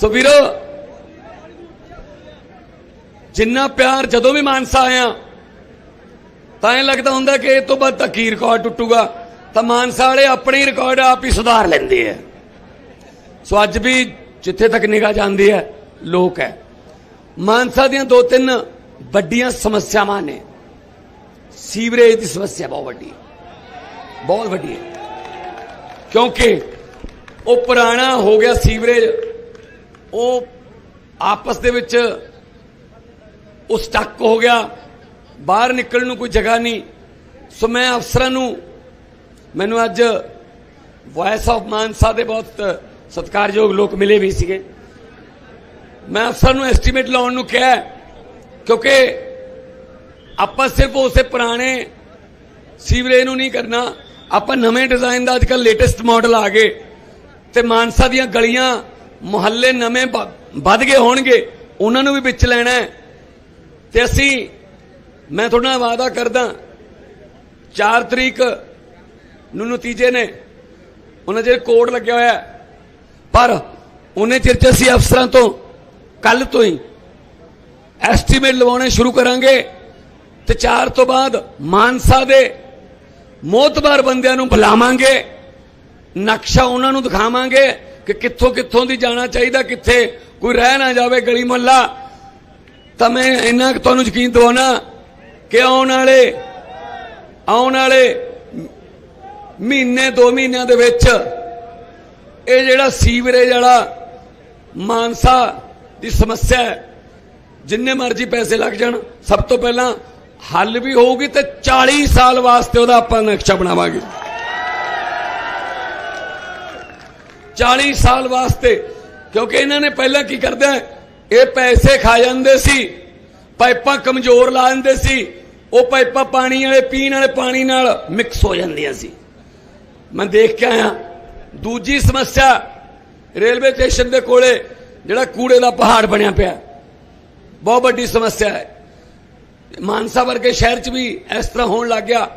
ਸੋ ਵੀਰੋ, ਜਿੰਨਾ ਪਿਆਰ ਜਦੋਂ ਵੀ ਮਾਨਸਾ ਆਇਆ, ਤਾਂ ਇਹ ਲੱਗਦਾ ਹੁੰਦਾ ਕਿ ਇਹ ਤੋਂ ਬਾਅਦ ਤਾਂ ਕੀ ਰਿਕਾਰਡ ਟੁੱਟੂਗਾ। ਤਾਂ ਮਾਨਸਾ ਵਾਲੇ ਆਪਣੇ ਰਿਕਾਰਡ ਆਪ ਹੀ ਸੁਧਾਰ ਲੈਂਦੇ ਆ। ਸੋ ਅੱਜ ਵੀ ਜਿੱਥੇ ਤੱਕ ਨਿਗਾਹ ਜਾਂਦੀ ਹੈ, ਲੋਕ ਹੈ। ਮਾਨਸਾ ਦੀਆਂ ਦੋ ਤਿੰਨ ਵੱਡੀਆਂ ਸਮੱਸਿਆਵਾਂ ਨੇ। ਸੀਵਰੇਜ ਦੀ ਸਮੱਸਿਆ ਬਹੁਤ ਵੱਡੀ ਬਹੁਤ ਵੱਡੀ ਹੈ। ਕਿਉਂਕਿ ਉਹ ਪੁਰਾਣਾ ਹੋ ਗਿਆ ਸੀਵਰੇਜ ਉਹ ਆਪਸ ਦੇ ਵਿੱਚ ਉਹ ਸਟਕ ਹੋ ਗਿਆ। ਬਾਹਰ ਨਿਕਲਣ ਨੂੰ ਕੋਈ ਜਗ੍ਹਾ ਨਹੀਂ। ਸੋ ਮੈਂ ਅਫਸਰਾਂ ਨੂੰ, ਮੈਨੂੰ ਅੱਜ ਵਾਇਸ ਆਫ ਮਾਨਸਾ ਦੇ ਬਹੁਤ ਸਤਿਕਾਰਯੋਗ ਲੋਕ ਮਿਲੇ ਵੀ ਸੀਗੇ। ਮੈਂ ਅਫਸਰ ਨੂੰ ਐਸਟੀਮੇਟ ਲਾਉਣ ਨੂੰ ਕਿਹਾ, ਕਿਉਂਕਿ ਆਪਾਂ ਸਿਰਫ ਉਸੇ ਪੁਰਾਣੇ ਸੀਵਰੇਜ ਨੂੰ ਨਹੀਂ ਕਰਨਾ। ਆਪਾਂ ਨਵੇਂ ਡਿਜ਼ਾਈਨ ਦਾ ਅੱਜਕੱਲ ਲੇਟੈਸਟ ਮਾਡਲ ਆ ਗਏ ਤੇ ਮਾਨਸਾ ਦੀਆਂ ਗਲੀਆਂ ਮੁਹੱਲੇ ਨਵੇਂ ਵ- ਵੱਧ ਗਏ ਹੋਣਗੇ, ਉਹਨਾਂ ਨੂੰ ਵੀ ਵਿੱਚ ਲੈਣਾ ਹੈ। ਤੇ ਅਸੀਂ, ਮੈਂ ਤੁਹਾਡੇ ਨਾਲ ਵਾਅਦਾ ਕਰਦਾ 4 ਤਰੀਕ ਨੂੰ ਨਤੀਜੇ ਨੇ, ਉਹਨਾਂ ਚਿਰ ਕੋਡ ਲੱਗਿਆ ਹੋਇਆ ਪਰ ਉਹਨੇ ਚਿਰ ਚ ਅਸੀਂ ਅਫਸਰਾਂ ਤੋਂ ਕੱਲ ਤੋਂ ਹੀ ਐਸਟੀਮੇਟ ਲਵਾਉਣੇ ਸ਼ੁਰੂ ਕਰਾਂਗੇ। ਤੇ 4 ਤੋਂ ਬਾਅਦ ਮਾਨਸਾ ਦੇ ਮੋਤਬਾਰ ਬੰਦਿਆਂ ਨੂੰ ਬੁਲਾਵਾਂਗੇ, ਨਕਸ਼ਾ ਉਹਨਾਂ ਨੂੰ ਦਿਖਾਵਾਂਗੇ। ਕਿ ਕਿੱਥੋਂ ਕਿੱਥੋਂ ਦੀ ਜਾਣਾ ਚਾਹੀਦਾ, ਕਿੱਥੇ ਕੋਈ ਰਹਿ ਨਾ ਜਾਵੇ ਗਲੀ ਮੁਹੱਲਾ। ਤਾਂ ਮੈਂ ਇੰਨਾ ਕੁ ਤੁਹਾਨੂੰ ਯਕੀਨ ਦਿਵਾਉਣਾ ਕਿ ਆਉਣ ਵਾਲੇ ਆਉਣ ਵਾਲੇ ਮਹੀਨੇ, ਦੋ ਮਹੀਨਿਆਂ ਦੇ ਵਿੱਚ ਇਹ ਜਿਹੜਾ ਸੀਵਰੇਜ ਵਾਲਾ ਮਾਨਸਾ ਦੀ ਸਮੱਸਿਆ ਹੈ, ਜਿੰਨੇ ਮਰਜ਼ੀ ਪੈਸੇ ਲੱਗ ਜਾਣ, ਸਭ ਤੋਂ ਪਹਿਲਾਂ ਹੱਲ ਵੀ ਹੋਊਗੀ ਤੇ 40 ਸਾਲ ਵਾਸਤੇ ਉਹਦਾ ਆਪਾਂ ਨਕਸ਼ਾ ਬਣਾਵਾਂਗੇ। 40 ਸਾਲ ਵਾਸਤੇ। ਕਿਉਂਕਿ ਇਹਨਾਂ ਨੇ ਪਹਿਲਾਂ ਕੀ ਕਰਦਾ ਇਹ ਪੈਸੇ ਖਾ ਜਾਂਦੇ ਸੀ, ਪਾਈਪਾਂ ਕਮਜ਼ੋਰ ਲਾ ਦਿੰਦੇ ਸੀ, ਉਹ ਪਾਈਪਾਂ ਪਾਣੀ ਵਾਲੇ, ਪੀਣ ਵਾਲੇ ਪਾਣੀ ਨਾਲ ਮਿਕਸ ਹੋ ਜਾਂਦੀਆਂ ਸੀ। ਮੈਂ ਦੇਖ ਕੇ ਆਇਆ, ਦੂਜੀ ਸਮੱਸਿਆ, ਰੇਲਵੇ ਸਟੇਸ਼ਨ ਦੇ ਕੋਲੇ ਜਿਹੜਾ ਕੂੜੇ ਦਾ ਪਹਾੜ ਬਣਿਆ ਪਿਆ। ਬਹੁਤ ਵੱਡੀ ਸਮੱਸਿਆ ਹੈ। ਮਾਨਸਾ ਵਰਗੇ ਸ਼ਹਿਰ 'ਚ ਵੀ ਇਸ ਤਰ੍ਹਾਂ ਹੋਣ ਲੱਗ ਗਿਆ।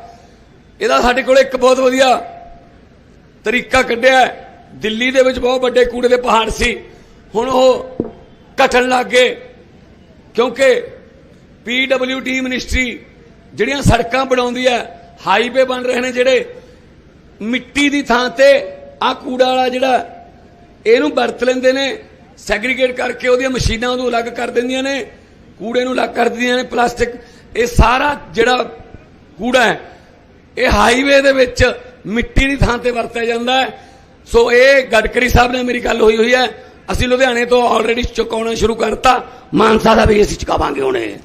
ਇਹਦਾ ਸਾਡੇ ਕੋਲ ਇੱਕ ਬਹੁਤ ਵਧੀਆ ਤਰੀਕਾ ਕੱਢਿਆ ਹੈ। ਦਿੱਲੀ ਦੇ ਵਿੱਚ ਬਹੁਤ ਵੱਡੇ ਕੂੜੇ ਦੇ ਪਹਾੜ ਸੀ। ਹੁਣ ਉਹ ਘਟਣ ਲੱਗ ਗਏ। ਕਿਉਂਕਿ ਪੀਡਬਲਯੂਡੀ ਮਿਨਿਸਟਰੀ ਜਿਹੜੀਆਂ ਸੜਕਾਂ ਬਣਾਉਂਦੀ ਹੈ, ਹਾਈਵੇ ਬਣ ਰਹੇ ਨੇ ਜਿਹੜੇ, ਮਿੱਟੀ ਦੀ ਥਾਂ ਤੇ ਆ ਕੂੜਾ ਵਾਲਾ ਜਿਹੜਾ, ਇਹਨੂੰ ਵਰਤ ਲੈਂਦੇ ਨੇ, ਸੈਗਰੀਗੇਟ ਕਰਕੇ ਉਹਦੀਆਂ ਮਸ਼ੀਨਾਂ ਉਹਨੂੰ ਅਲੱਗ ਕਰ ਦਿੰਦੀਆਂ ਨੇ, ਕੂੜੇ ਨੂੰ ਅਲੱਗ ਕਰ ਦਿੰਦੀਆਂ ਨੇ, ਪਲਾਸਟਿਕ, ਇਹ ਸਾਰਾ ਜਿਹੜਾ ਕੂੜਾ ਹੈ, ਇਹ ਹਾਈਵੇ ਦੇ ਵਿੱਚ ਮਿੱਟੀ ਦੀ ਥਾਂ ਤੇ ਵਰਤਿਆ ਜਾਂਦਾ ਹੈ। ਸੋ ਇਹ ਗਡਕਰੀ ਸਾਹਿਬ ਨੇ ਮੇਰੀ ਗੱਲ ਹੋਈ ਹੋਈ ਹੈ। ਅਸੀਂ ਲੁਧਿਆਣੇ ਤੋਂ ਆਲਰੇਡੀ ਚੁਕਾਉਣਾ ਸ਼ੁਰੂ ਕਰਤਾ। ਮਾਨਸਾ ਦਾ ਵੀ ਅਸੀਂ ਚੁਕਾਵਾਂਗੇ ਹੁਣੇ।